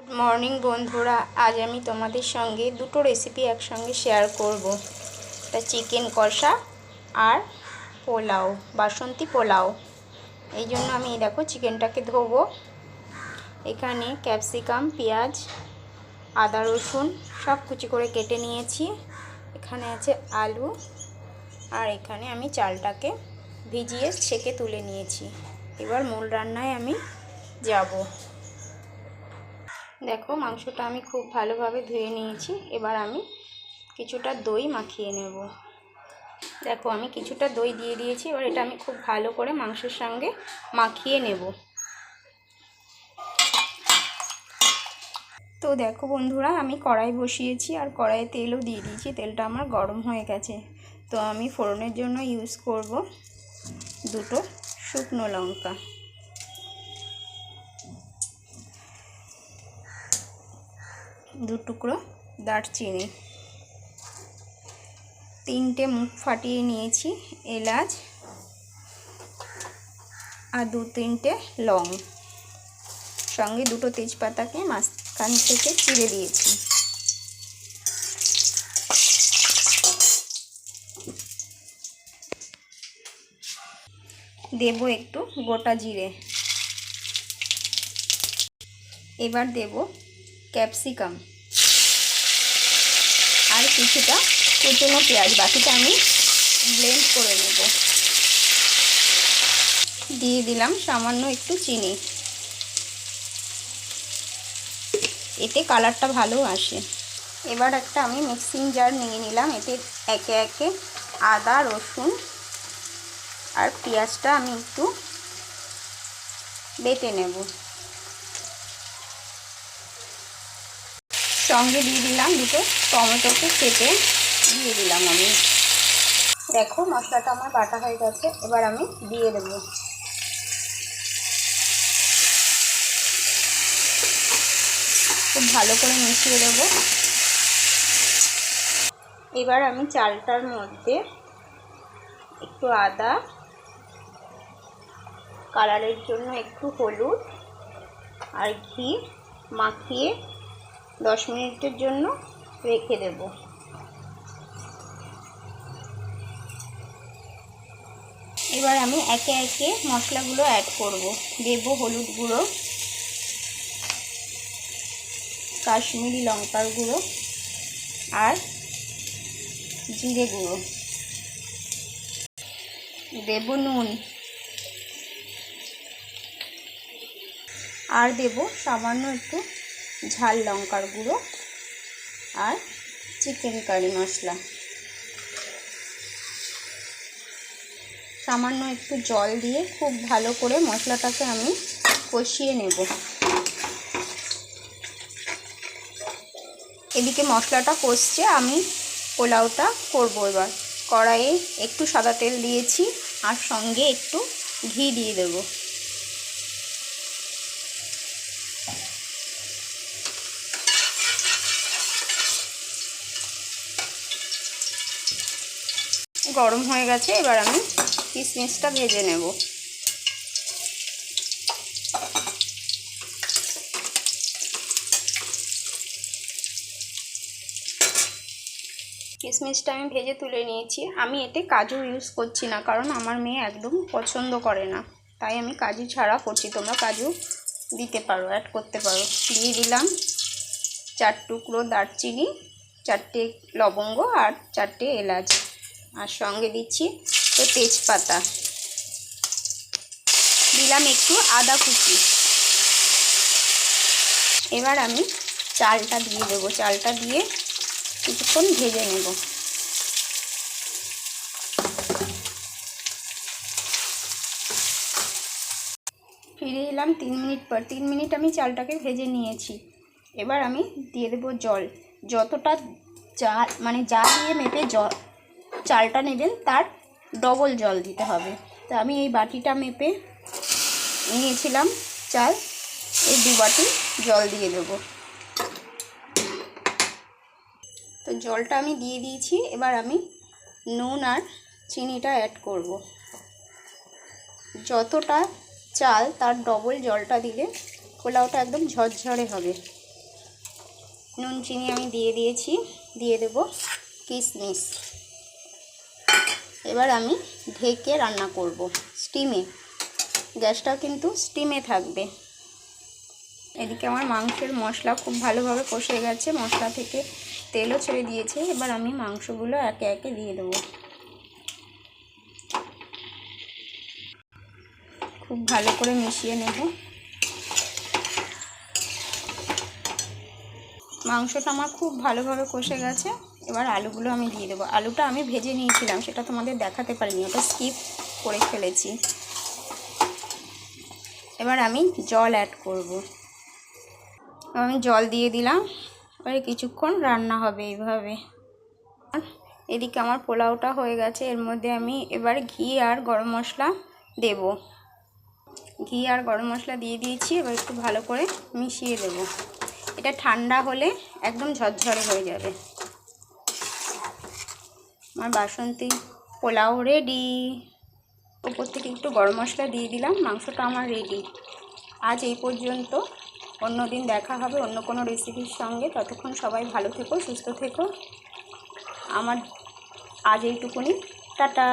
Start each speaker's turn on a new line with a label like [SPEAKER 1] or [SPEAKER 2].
[SPEAKER 1] Good morning বন্ধুরা। আজ আমি তোমাদের সঙ্গে দুটো রেসিপি একসঙ্গে শেয়ার করব। এটা চিকেন কষা আর পোলাও, বাসন্তী পোলাও। এই জন্য আমি দেখো চিকেনটাকে ধোবো। এখানে ক্যাপসিকাম পেঁয়াজ, আদা, রসুন সব কুচি করে কেটে নিয়েছি। এখানে আছে আলু আর এখানে আমি চালটাকে ভিজিয়ে ছেঁকে তুলে নিয়েছি। এবার মূল রান্নায় আমি যাব। দেখো মাংসটা আমি খুব ভালোভাবে ধুয়ে নিয়েছি। এবার আমি কিছুটা দই মাখিয়ে নেব। দেখো আমি কিছুটা দই দিয়ে দিয়েছি, এবার এটা আমি খুব ভালো করে মাংসের সঙ্গে মাখিয়ে নেব। তো দেখো বন্ধুরা, আমি কড়াই বসিয়েছি আর কড়াইয়ে তেলও দিয়ে দিয়েছি, তেলটা আমার গরম হয়ে গেছে। তো আমি ফোড়নের জন্য ইউজ করব দুটো শুকনো লঙ্কা। দু টুকরো দারচিনি। তিনটে মুখ ফাটিয়ে নিয়েছি এলাচ আর দু তিনটে লং। সঙ্গে দুটো তেজপাতাকে মাঝখান থেকে চিড়ে দিয়েছি। দেব একটু গোটা জিরে। এবার দেব ক্যাপসিকাম। কিছুটা কুচনো পেঁয়াজ, বাকিটা আমি ব্লেন্ড করে নেব। দিয়ে দিলাম সামান্য একটু চিনি। এতে কালারটা ভালো আসে। এবার একটা আমি মিক্সিং জার নিয়ে নিলাম। এতে একে একে আদা, রসুন আর পেঁয়াজটা আমি একটু বেটে নেব। সঙ্গে দিয়ে দিলাম দুটো টমেটোকে কেটে দিয়ে দিলাম আমি। দেখো, মশলাটা আমার বাটা হয়ে গেছে, এবার আমি দিয়ে দেবো। খুব ভালো করে মিশিয়ে দেবো। এবার আমি চালটার মধ্যে একটু আদা, কালারের জন্য একটু হলুদ আর ঘি মাখিয়ে দশ মিনিটের জন্য রেখে দেব। এবার আমি একে একে মশলাগুলো অ্যাড করব। দেব হলুদ গুঁড়ো, কাশ্মীরি লঙ্কার গুঁড়ো আর জিরে গুঁড়ো। দেব নুন আর দেব সামান্য একটু ঝাল লঙ্কার গুঁড়ো আর চিকেন কারি মশলা। সামান্য একটু জল দিয়ে খুব ভালো করে মশলাটাকে আমি কষিয়ে নেব। এদিকে মশলাটা কষছে, আমি পোলাওটা করব এবার। কড়াইয়ে একটু সাদা তেল দিয়েছি, আর সঙ্গে একটু ঘি দিয়ে দেবো। গরম হয়ে গেছে, এবার আমি কিশমিশটা ভেজে নেব। কিশমিশটা আমি ভেজে তুলে নিয়েছি। আমি এতে কাজু ইউজ করছি না, কারণ আমার মেয়ে একদম পছন্দ করে না। তাই আমি কাজু ছাড়া করছি। তোমরা কাজু দিতে পারো অ্যাড করতে পারো। দিয়ে দিলাম চার টুকরো দারচিনি, চারটে লবঙ্গ আর চারটে এলাচ। আর সঙ্গে দিচ্ছি তো তেজপাতা। দিলাম একটু আদা কুচি। এবার আমি চালটা দিয়ে দেবো। চালটা দিয়ে কিছুক্ষণ ভেজে নেব। ফিরে এলাম তিন মিনিট পর। তিন মিনিট আমি চালটাকে ভেজে নিয়েছি। এবার আমি দিয়ে দেবো জল। যতটা চা মানে যা দিয়ে মেপে জল চালটা নেবেন, তার ডবল জল দিতে হবে। তো আমি এই বাটিটা মেপে নিয়েছিলাম চাল, এই দু বাটি জল দিয়ে দেবো। তো জলটা আমি দিয়ে দিয়েছি, এবার আমি নুন আর চিনিটা অ্যাড করব। যতটা চাল, তার ডবল জলটা দিলে পোলাওটা একদম ঝরঝরে হবে। নুন, চিনি আমি দিয়ে দিয়েছি, দিয়ে দেব কিশমিশ এবার আমি ঢেকে রান্না করব স্টিমে। গ্যাসটাও কিন্তু স্টিমে থাকবে। এদিকে আমার মাংসের মশলা খুব ভালোভাবে কষে গেছে। মশলা থেকে তেলও ছেড়ে দিয়েছে। এবার আমি মাংসগুলো একে একে দিয়ে দেবো। খুব ভালো করে মিশিয়ে নেব। মাংসটা আমার খুব ভালোভাবে কষে গেছে। এবার আলুগুলো আমি দিয়ে দেবো। আলুটা আমি ভেজে নিয়েছিলাম, সেটা তোমাদের দেখাতে পারিনি, ওটা স্কিপ করে ফেলেছি। এবার আমি জল অ্যাড করব। আমি জল দিয়ে দিলাম, এবারে কিছুক্ষণ রান্না হবে এইভাবে। এদিকে আমার পোলাওটা হয়ে গেছে, এর মধ্যে আমি এবার ঘি আর গরম মশলা দেব। ঘি আর গরম মশলা দিয়ে দিয়েছি, এবার একটু ভালো করে মিশিয়ে দেব। এটা ঠান্ডা হলে একদম ঝরঝরে হয়ে যাবে। আমার বাসন্তী পোলাও রেডি ওপর থেকে একটু গরম মশলা দিয়ে দিলাম, মাংসটা আমার রেডি আজ এই পর্যন্ত। অন্য দিন দেখা হবে অন্য কোনো রেসিপির সঙ্গে। ততক্ষণ সবাই ভালো থেকো, সুস্থ থেকো। আমার আজ এইটুকুনি। টাটা।